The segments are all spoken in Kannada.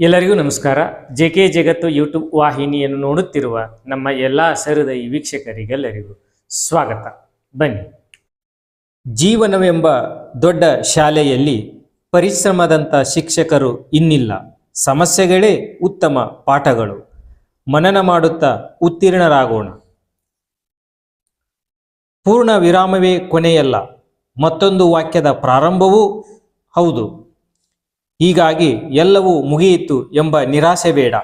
ಎಲ್ಲರಿಗೂ ನಮಸ್ಕಾರ. ಜೆ ಕೆ ಜಗತ್ತು ಯೂಟ್ಯೂಬ್ ವಾಹಿನಿಯನ್ನು ನೋಡುತ್ತಿರುವ ನಮ್ಮ ಎಲ್ಲ ಸಹೃದಯ ವೀಕ್ಷಕರಿಗೆಲ್ಲರಿಗೂ ಸ್ವಾಗತ. ಬನ್ನಿ. ಜೀವನವೆಂಬ ದೊಡ್ಡ ಶಾಲೆಯಲ್ಲಿ ಪರಿಶ್ರಮದಂಥ ಶಿಕ್ಷಕರು ಇನ್ನಿಲ್ಲ. ಸಮಸ್ಯೆಗಳೇ ಉತ್ತಮ ಪಾಠಗಳು. ಮನನ ಮಾಡುತ್ತಾ ಉತ್ತೀರ್ಣರಾಗೋಣ. ಪೂರ್ಣ ವಿರಾಮವೇ ಕೊನೆಯಲ್ಲ. ಮತ್ತೊಂದು ವಾಕ್ಯದ ಪ್ರಾರಂಭವೂ ಹೌದು. ಹೀಗಾಗಿ ಎಲ್ಲವೂ ಮುಗಿಯಿತು ಎಂಬ ನಿರಾಸೆ ಬೇಡ.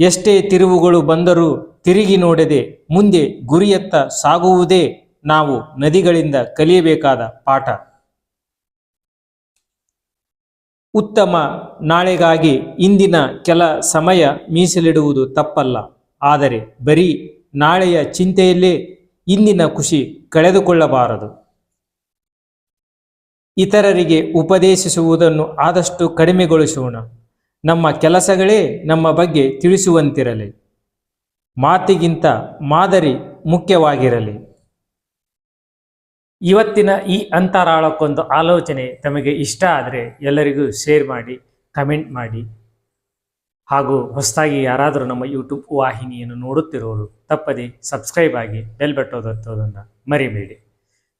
ಎಷ್ಟೇ ತಿರುವುಗಳು ಬಂದರೂ ತಿರುಗಿ ನೋಡದೆ ಮುಂದೆ ಗುರಿಯತ್ತ ಸಾಗುವುದೇ ನಾವು ನದಿಗಳಿಂದ ಕಲಿಯಬೇಕಾದ ಪಾಠ. ಉತ್ತಮ ನಾಳೆಗಾಗಿ ಇಂದಿನ ಕೆಲ ಸಮಯ ಮೀಸಲಿಡುವುದು ತಪ್ಪಲ್ಲ. ಆದರೆ ಬರೀ ನಾಳೆಯ ಚಿಂತೆಯಲ್ಲೇ ಇಂದಿನ ಖುಷಿ ಕಳೆದುಕೊಳ್ಳಬಾರದು. ಇತರರಿಗೆ ಉಪದೇಶಿಸುವುದನ್ನು ಆದಷ್ಟು ಕಡಿಮೆಗೊಳಿಸೋಣ. ನಮ್ಮ ಕೆಲಸಗಳೇ ನಮ್ಮ ಬಗ್ಗೆ ತಿಳಿಸುವಂತಿರಲಿ. ಮಾತಿಗಿಂತ ಮಾದರಿ ಮುಖ್ಯವಾಗಿರಲಿ. ಇವತ್ತಿನ ಈ ಅಂತರಾಳಕ್ಕೊಂದು ಆಲೋಚನೆ ತಮಗೆ ಇಷ್ಟ ಆದರೆ ಎಲ್ಲರಿಗೂ ಶೇರ್ ಮಾಡಿ, ಕಮೆಂಟ್ ಮಾಡಿ. ಹಾಗೂ ಹೊಸದಾಗಿ ಯಾರಾದರೂ ನಮ್ಮ ಯೂಟ್ಯೂಬ್ ವಾಹಿನಿಯನ್ನು ನೋಡುತ್ತಿರೋರು, ತಪ್ಪದೆ ಸಬ್ಸ್ಕ್ರೈಬ್ ಆಗಿ ಬೆಲ್ ಬಟ್ಟೋದತ್ತೋದನ್ನು ಮರಿಬೇಡಿ.